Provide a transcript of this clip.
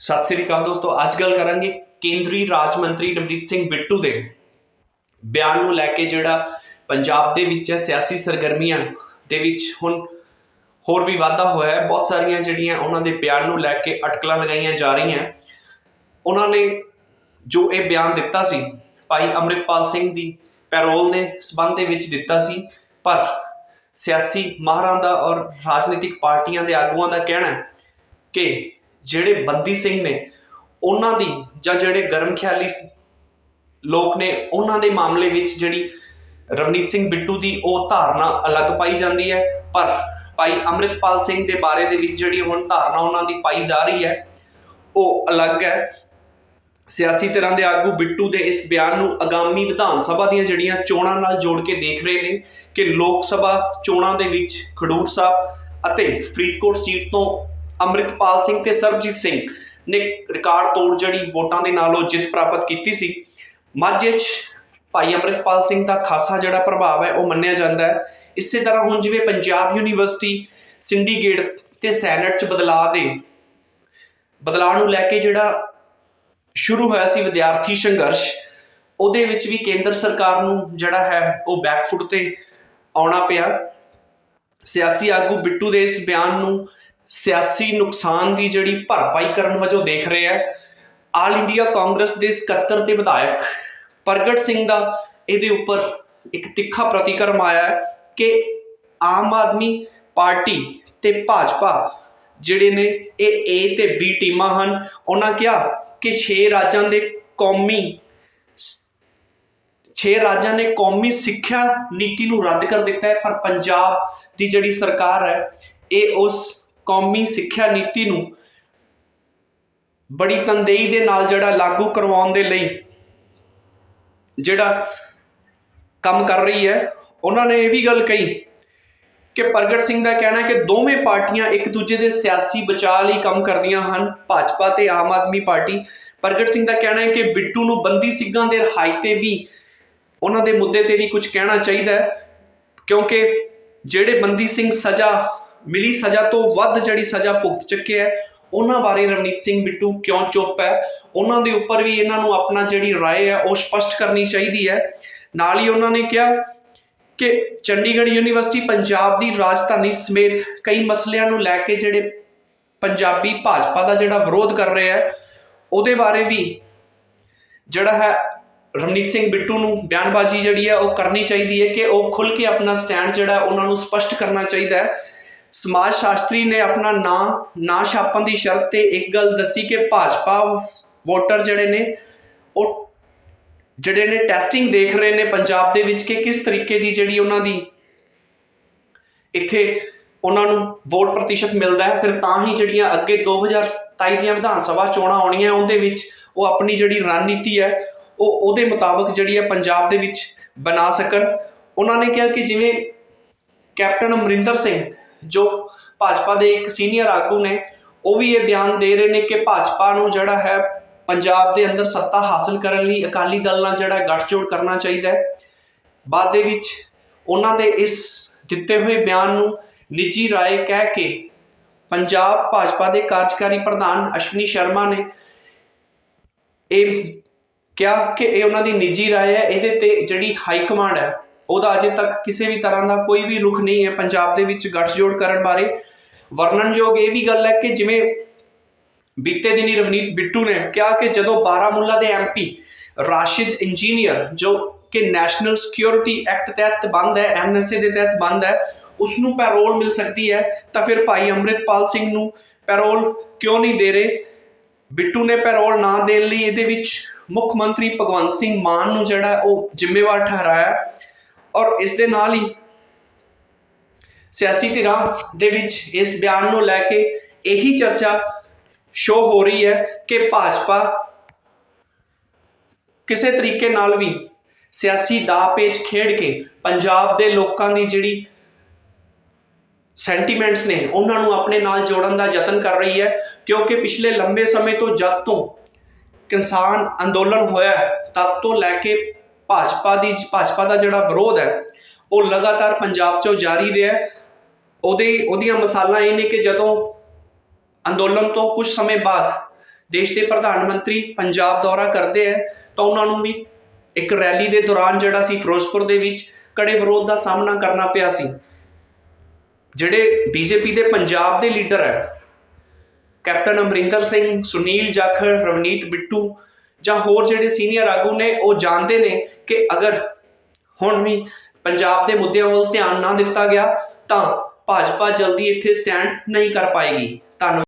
ਸਤਿ ਸ੍ਰੀ ਅਕਾਲ ਦੋਸਤੋ, ਅੱਜ ਗੱਲ ਕਰਾਂਗੇ ਕੇਂਦਰੀ ਰਾਜ ਮੰਤਰੀ ਨਵਨੀਤ ਸਿੰਘ ਬਿੱਟੂ ਦੇ ਬਿਆਨ ਨੂੰ ਲੈ ਕੇ ਜਿਹੜਾ ਪੰਜਾਬ ਦੇ ਵਿੱਚ ਹੈ, ਸਿਆਸੀ ਸਰਗਰਮੀਆਂ ਦੇ ਵਿੱਚ ਹੁਣ ਹੋਰ ਵੀ ਵਾਧਾ ਹੋਇਆ ਹੈ। ਬਹੁਤ ਸਾਰੀਆਂ ਜਿਹੜੀਆਂ ਉਹਨਾਂ ਦੇ ਬਿਆਨ ਨੂੰ ਲੈ ਕੇ ਅਟਕਲਾਂ ਲਗਾਈਆਂ ਜਾ ਰਹੀਆਂ ਉਹਨਾਂ ਨੇ ਜੋ ਇਹ ਬਿਆਨ ਦਿੱਤਾ ਸੀ, ਭਾਈ ਅੰਮ੍ਰਿਤਪਾਲ ਸਿੰਘ ਦੀ ਪੈਰੋਲ ਦੇ ਸਬੰਧ ਦੇ ਵਿੱਚ ਦਿੱਤਾ ਸੀ, ਪਰ ਸਿਆਸੀ ਮਾਹਰਾਂ ਦਾ ਔਰ ਰਾਜਨੀਤਿਕ ਪਾਰਟੀਆਂ ਦੇ ਆਗੂਆਂ ਦਾ ਕਹਿਣਾ ਹੈ ਕਿ ਜਿਹੜੇ ਬੰਦੀ ਸਿੰਘ ਨੇ, ਉਹਨਾਂ ਦੀ ਜਾਂ ਜਿਹੜੇ ਗਰਮ ਖਿਆਲੀ ਲੋਕ ਨੇ, ਉਹਨਾਂ ਦੇ ਮਾਮਲੇ ਵਿੱਚ ਜਿਹੜੀ ਰਵਨੀਤ ਸਿੰਘ ਬਿੱਟੂ ਦੀ ਉਹ ਧਾਰਨਾ ਅਲੱਗ ਪਾਈ ਜਾਂਦੀ ਹੈ। ਪਰ ਭਾਈ ਅੰਮ੍ਰਿਤਪਾਲ ਸਿੰਘ ਦੇ ਬਾਰੇ ਦੇ ਵਿੱਚ ਜਿਹੜੀ ਹੁਣ ਧਾਰਨਾ ਉਹਨਾਂ ਦੀ ਪਾਈ ਜਾ ਰਹੀ ਹੈ, ਉਹ ਅਲੱਗ ਹੈ। ਸਿਆਸੀ ਤਰ੍ਹਾਂ ਦੇ ਆਗੂ ਬਿੱਟੂ ਦੇ ਇਸ ਬਿਆਨ ਨੂੰ ਆਗਾਮੀ ਵਿਧਾਨ ਸਭਾ ਦੀਆਂ ਜਿਹੜੀਆਂ ਚੋਣਾਂ ਨਾਲ ਜੋੜ ਕੇ ਦੇਖ ਰਹੇ ਨੇ ਕਿ ਲੋਕ ਸਭਾ ਚੋਣਾਂ ਦੇ ਵਿੱਚ ਖਡੂਰ ਸਾਹਿਬ ਅਤੇ ਫਰੀਦਕੋਟ ਸੀਟ ਤੋਂ ਅੰਮ੍ਰਿਤਪਾਲ ਸਿੰਘ ਤੇ ਸਰਬਜੀਤ ਸਿੰਘ ਨੇ ਰਿਕਾਰਡ ਤੋੜ ਜਿਹੜੀ ਵੋਟਾਂ ਦੇ ਨਾਲ ਉਹ ਜਿੱਤ ਪ੍ਰਾਪਤ ਕੀਤੀ ਸੀ। ਮਾਝੇ 'ਚ ਭਾਈ ਅੰਮ੍ਰਿਤਪਾਲ ਸਿੰਘ ਦਾ ਖਾਸਾ ਜਿਹੜਾ ਪ੍ਰਭਾਵ ਹੈ ਉਹ ਮੰਨਿਆ ਜਾਂਦਾ ਹੈ। ਇਸੇ ਤਰ੍ਹਾਂ ਹੁਣ ਜਿਵੇਂ ਪੰਜਾਬ ਯੂਨੀਵਰਸਿਟੀ, ਸਿੰਡੀਕੇਟ ਤੇ ਸੈਨੇਟ 'ਚ ਬਦਲਾਅ ਦੇ ਬਦਲਾਅ ਨੂੰ ਲੈ ਕੇ ਜਿਹੜਾ ਸ਼ੁਰੂ ਹੋਇਆ ਸੀ ਵਿਦਿਆਰਥੀ ਸੰਘਰਸ਼, ਉਹਦੇ ਵਿੱਚ ਵੀ ਕੇਂਦਰ ਸਰਕਾਰ ਨੂੰ ਜਿਹੜਾ ਹੈ ਉਹ ਬੈਕਫੁੱਟ ਤੇ ਆਉਣਾ ਪਿਆ। ਸਿਆਸੀ ਆਗੂ ਬਿੱਟੂ ਦੇ ਇਸ ਬਿਆਨ ਨੂੰ ਸਿਆਸੀ ਨੁਕਸਾਨ ਦੀ ਜਿਹੜੀ ਭਰਪਾਈ ਕਰਨ ਵਜੋਂ ਦੇਖ ਰਹੇ ਹੈ। ਆਲ ਇੰਡੀਆ ਕਾਂਗਰਸ ਦੇ ਸਕੱਤਰ ਤੇ ਵਿਧਾਇਕ ਪ੍ਰਗਟ ਸਿੰਘ ਦਾ ਇਹਦੇ ਉੱਪਰ ਇੱਕ ਤਿੱਖਾ ਪ੍ਰਤੀਕਰਮ ਆਇਆ ਹੈ ਕਿ ਆਮ ਆਦਮੀ ਪਾਰਟੀ ਤੇ ਭਾਜਪਾ ਜਿਹੜੇ ਨੇ, ਇਹ ਏ ਤੇ ਬੀ ਟੀਮਾਂ ਹਨ। ਉਹਨਾਂ ਕਿਹਾ ਕਿ 6 ਰਾਜਾਂ ਦੇ ਕੌਮੀ 6 ਰਾਜਾਂ ਨੇ ਕੌਮੀ ਸਿੱਖਿਆ ਨੀਤੀ ਨੂੰ ਰੱਦ ਕਰ ਦਿੱਤਾ ਹੈ, ਪਰ ਪੰਜਾਬ ਦੀ ਜਿਹੜੀ ਸਰਕਾਰ ਹੈ, ਇਹ ਉਸ ਕੌਮੀ ਸਿੱਖਿਆ ਨੀਤੀ ਨੂੰ ਬੜੀ ਤਨਦੇਹੀ ਦੇ ਨਾਲ ਜਿਹੜਾ ਲਾਗੂ ਕਰਵਾਉਣ ਦੇ ਲਈ ਜਿਹੜਾ ਕੰਮ ਕਰ ਰਹੀ ਹੈ, ਉਹਨਾਂ ਨੇ ਇਹ ਵੀ ਗੱਲ ਕਹੀ ਕਿ ਪ੍ਰਗਟ ਸਿੰਘ ਦਾ ਕਹਿਣਾ ਹੈ ਕਿ ਦੋਵੇਂ ਪਾਰਟੀਆਂ ਇੱਕ ਦੂਜੇ ਦੇ ਸਿਆਸੀ ਬਚਾਅ ਲਈ ਕੰਮ ਕਰਦੀਆਂ ਹਨ, ਭਾਜਪਾ ਤੇ ਆਮ ਆਦਮੀ ਪਾਰਟੀ। ਪ੍ਰਗਟ ਸਿੰਘ ਦਾ ਕਹਿਣਾ ਹੈ ਕਿ ਬਿੱਟੂ ਨੂੰ ਬੰਦੀ ਸਿੰਘਾਂ ਦੇ ਰਿਹਾਈ ਤੇ ਵੀ ਉਹਨਾਂ ਦੇ ਮੁੱਦੇ ਤੇ ਵੀ ਕੁਝ ਕਹਿਣਾ ਚਾਹੀਦਾ ਹੈ, ਕਿਉਂਕਿ ਜਿਹੜੇ ਬੰਦੀ ਸਿੰਘ ਸਜ਼ਾ ਮਿਲੀ ਸਜ਼ਾ ਤੋਂ ਵੱਧ ਜਿਹੜੀ ਸਜ਼ਾ ਭੁਗਤ ਚੁੱਕੇ ਹੈ ਉਹਨਾਂ ਬਾਰੇ ਰਵਨੀਤ ਸਿੰਘ ਬਿੱਟੂ ਕਿਉਂ ਚੁੱਪ ਹੈ ਉਹਨਾਂ ਦੇ ਉੱਪਰ ਵੀ ਇਹਨਾਂ ਨੂੰ ਆਪਣਾ ਜਿਹੜੀ رائے ਹੈ ਉਹ ਸਪਸ਼ਟ ਕਰਨੀ ਚਾਹੀਦੀ ਹੈ ਨਾਲ ਹੀ ਉਹਨਾਂ ਨੇ ਕਿਹਾ ਕਿ ਚੰਡੀਗੜ੍ਹ ਯੂਨੀਵਰਸਿਟੀ ਪੰਜਾਬ ਦੀ ਰਾਜਧਾਨੀ ਸਮੇਤ ਕਈ ਮਸਲਿਆਂ ਨੂੰ ਲੈ ਕੇ ਜਿਹੜੇ ਪੰਜਾਬੀ ਭਾਜਪਾ ਦਾ ਜਿਹੜਾ ਵਿਰੋਧ ਕਰ ਰਿਹਾ ਹੈ ਉਹਦੇ ਬਾਰੇ ਵੀ ਜਿਹੜਾ ਹੈ ਰਵਨੀਤ ਸਿੰਘ ਬਿੱਟੂ ਨੂੰ ਬਿਆਨਬਾਜ਼ੀ ਜਿਹੜੀ ਹੈ ਉਹ ਕਰਨੀ ਚਾਹੀਦੀ ਹੈ ਕਿ ਉਹ ਖੁੱਲ ਕੇ ਆਪਣਾ ਸਟੈਂਡ ਜਿਹੜਾ ਉਹਨਾਂ ਨੂੰ ਸਪਸ਼ਟ ਕਰਨਾ ਚਾਹੀਦਾ ਹੈ ਸਮਾਜ ਸ਼ਾਸਤਰੀ ਨੇ ਆਪਣਾ ਨਾਂ, ਨਾ ਛਾਪਣ ਦੀ ਸ਼ਰਤ ਤੇ ਇੱਕ ਗੱਲ ਦੱਸੀ ਕਿ ਭਾਜਪਾ ਵੋਟਰ ਜਿਹੜੇ ਨੇ, ਉਹ ਜਿਹੜੇ ਨੇ ਟੈਸਟਿੰਗ ਦੇਖ ਰਹੇ ਨੇ ਪੰਜਾਬ ਦੇ ਵਿੱਚ ਕਿ ਕਿਸ ਤਰੀਕੇ ਦੀ ਜਿਹੜੀ ਉਹਨਾਂ ਦੀ ਇੱਥੇ ਉਹਨਾਂ ਨੂੰ ਵੋਟ ਪ੍ਰਤੀਸ਼ਤ ਮਿਲਦਾ ਹੈ। ਫਿਰ ਤਾਂ ਹੀ ਜਿਹੜੀਆਂ ਅੱਗੇ 2027 ਦੀਆਂ ਵਿਧਾਨ ਸਭਾ ਚੋਣਾਂ ਆਉਣੀਆਂ ਉਹਦੇ ਵਿੱਚ ਉਹ ਆਪਣੀ ਜਿਹੜੀ ਰਣਨੀਤੀ ਹੈ, ਉਹ ਉਹਦੇ ਮੁਤਾਬਕ ਜਿਹੜੀ ਹੈ ਪੰਜਾਬ ਦੇ ਵਿੱਚ ਬਣਾ ਸਕਣ। ਉਹਨਾਂ ਨੇ ਕਿਹਾ ਕਿ ਜਿਵੇਂ ਕੈਪਟਨ ਅਮਰਿੰਦਰ ਸਿੰਘ ਜੋ ਭਾਜਪਾ ਦੇ ਇੱਕ ਸੀਨੀਅਰ ਆਗੂ ਨੇ, ਉਹ ਵੀ ਇਹ ਬਿਆਨ ਦੇ ਰਹੇ ਨੇ ਕਿ ਭਾਜਪਾ ਨੂੰ ਜਿਹੜਾ ਹੈ ਪੰਜਾਬ ਦੇ ਅੰਦਰ ਸੱਤਾ ਹਾਸਲ ਕਰਨ ਲਈ ਅਕਾਲੀ ਦਲ ਨਾਲ ਜਿਹੜਾ ਗੱਠਜੋੜ ਕਰਨਾ ਚਾਹੀਦਾ ਹੈ। ਬਾਅਦ ਦੇ ਵਿੱਚ ਉਹਨਾਂ ਦੇ ਇਸ ਦਿੱਤੇ ਹੋਏ ਬਿਆਨ ਨੂੰ ਨਿੱਜੀ ਰਾਏ ਕਹਿ ਕੇ ਪੰਜਾਬ ਭਾਜਪਾ ਦੇ ਕਾਰਜਕਾਰੀ ਪ੍ਰਧਾਨ ਅਸ਼ਵਨੀ ਸ਼ਰਮਾ ਨੇ ਇਹ ਕਿਹਾ ਕਿ ਇਹ ਉਹਨਾਂ ਦੀ ਨਿੱਜੀ ਰਾਏ ਹੈ, ਇਹਦੇ ਤੇ ਜਿਹੜੀ ਹਾਈ ਕਮਾਂਡ ਹੈ ਉਹਦਾ ਅਜੇ ਤੱਕ ਕਿਸੇ ਵੀ ਤਰ੍ਹਾਂ ਦਾ ਕੋਈ ਵੀ ਰੁਖ ਨਹੀਂ ਹੈ ਪੰਜਾਬ ਦੇ ਵਿੱਚ ਗੱਠਜੋੜ ਕਰਨ ਬਾਰੇ। ਵਰਣਨਯੋਗ ਇਹ ਵੀ ਗੱਲ ਹੈ ਕਿ ਜਿਵੇਂ ਬੀਤੇ ਦਿਨੀ ਰਵਨੀਤ ਬਿੱਟੂ ਨੇ ਕਿਹਾ ਕਿ ਜਦੋਂ ਬਾਰਾਮੂਲਾ ਦੇ ਐਮਪੀ ਰਾਸ਼ਿਦ ਇੰਜੀਨੀਅਰ, ਜੋ ਕਿ ਨੈਸ਼ਨਲ ਸਿਕਿਉਰਿਟੀ ਐਕਟ ਤਹਿਤ ਬੰਦ ਹੈ ਐਨਐਸਏ ਦੇ ਤਹਿਤ ਬੰਦ ਹੈ ਉਸ ਨੂੰ ਪੈਰੋਲ ਮਿਲ ਸਕਦੀ ਹੈ। ਤਾਂ ਫਿਰ ਭਾਈ ਅੰਮ੍ਰਿਤਪਾਲ ਸਿੰਘ ਨੂੰ ਪੈਰੋਲ ਕਿਉਂ ਨਹੀਂ ਦੇ ਰਹੇ? ਬਿੱਟੂ ਨੇ ਪੈਰੋਲ ਨਾ ਦੇਣ ਲਈ ਇਹਦੇ ਵਿੱਚ ਮੁੱਖ ਮੰਤਰੀ ਭਗਵੰਤ ਸਿੰਘ ਮਾਨ ਨੂੰ ਜਿਹੜਾ ਉਹ ਜ਼ਿੰਮੇਵਾਰ ਠਹਿਰਾਇਆ। ਔਰ ਇਸ ਦੇ ਨਾਲ ਹੀ ਸਿਆਸੀ ਧਿਰਾਂ ਦੇ ਵਿੱਚ ਇਸ ਬਿਆਨ ਨੂੰ ਲੈ ਕੇ ਇਹੀ ਚਰਚਾ ਸ਼ੋ ਹੋ ਰਹੀ ਹੈ ਕਿ ਭਾਜਪਾ ਕਿਸੇ ਤਰੀਕੇ ਨਾਲ ਵੀ ਸਿਆਸੀ ਦਾਅ ਪੇਚ ਖੇਡ ਕੇ ਪੰਜਾਬ ਦੇ ਲੋਕਾਂ ਦੀ ਜਿਹੜੀ ਸੈਂਟੀਮੈਂਟਸ ਨੇ, ਉਹਨਾਂ ਨੂੰ ਆਪਣੇ ਨਾਲ ਜੋੜਨ ਦਾ ਯਤਨ ਕਰ ਰਹੀ ਹੈ, ਕਿਉਂਕਿ ਪਿਛਲੇ ਲੰਬੇ ਸਮੇਂ ਤੋਂ ਜਦ ਤੋਂ ਕਿਸਾਨ ਅੰਦੋਲਨ ਹੋਇਆ ਤਦ ਤੋਂ ਲੈ ਕੇ ਭਾਜਪਾ ਦੀ, ਭਾਜਪਾ ਦਾ ਜਿਹੜਾ ਵਿਰੋਧ ਹੈ, ਉਹ ਲਗਾਤਾਰ ਪੰਜਾਬ 'ਚੋਂ ਜਾਰੀ ਰਿਹਾ ਉਹਦੇ, ਉਹਦੀਆਂ ਮਿਸਾਲਾਂ ਇਹ ਨੇ ਕਿ ਜਦੋਂ ਅੰਦੋਲਨ ਤੋਂ ਕੁਝ ਸਮੇਂ ਬਾਅਦ ਦੇਸ਼ ਦੇ ਪ੍ਰਧਾਨ ਮੰਤਰੀ ਪੰਜਾਬ ਦੌਰਾ ਕਰਦੇ ਹੈ, ਤਾਂ ਉਹਨਾਂ ਨੂੰ ਵੀ ਇੱਕ ਰੈਲੀ ਦੇ ਦੌਰਾਨ ਜਿਹੜਾ ਸੀ ਫਿਰੋਜ਼ਪੁਰ ਦੇ ਵਿੱਚ ਕੜੇ ਵਿਰੋਧ ਦਾ ਸਾਹਮਣਾ ਕਰਨਾ ਪਿਆ ਸੀ। ਜਿਹੜੇ ਬੀਜੇਪੀ ਦੇ ਪੰਜਾਬ ਦੇ ਲੀਡਰ ਹੈ, ਕੈਪਟਨ ਅਮਰਿੰਦਰ ਸਿੰਘ, ਸੁਨੀਲ ਜਾਖੜ, ਰਵਨੀਤ ਬਿੱਟੂ ਜਾਂ ਹੋਰ ਜਿਹੜੇ ਸੀਨੀਅਰ ਆਗੂ ਨੇ, ਉਹ ਜਾਣਦੇ ਨੇ ਕਿ ਅਗਰ ਹੁਣ ਵੀ ਪੰਜਾਬ ਦੇ ਮੁੱਦਿਆਂ ਵੱਲ ਧਿਆਨ ਨਾ ਦਿੱਤਾ ਗਿਆ, ਤਾਂ ਭਾਜਪਾ ਜਲਦੀ ਇੱਥੇ ਸਟੈਂਡ ਨਹੀਂ ਕਰ ਪਾਏਗੀ। ਧੰਨਵਾਦ।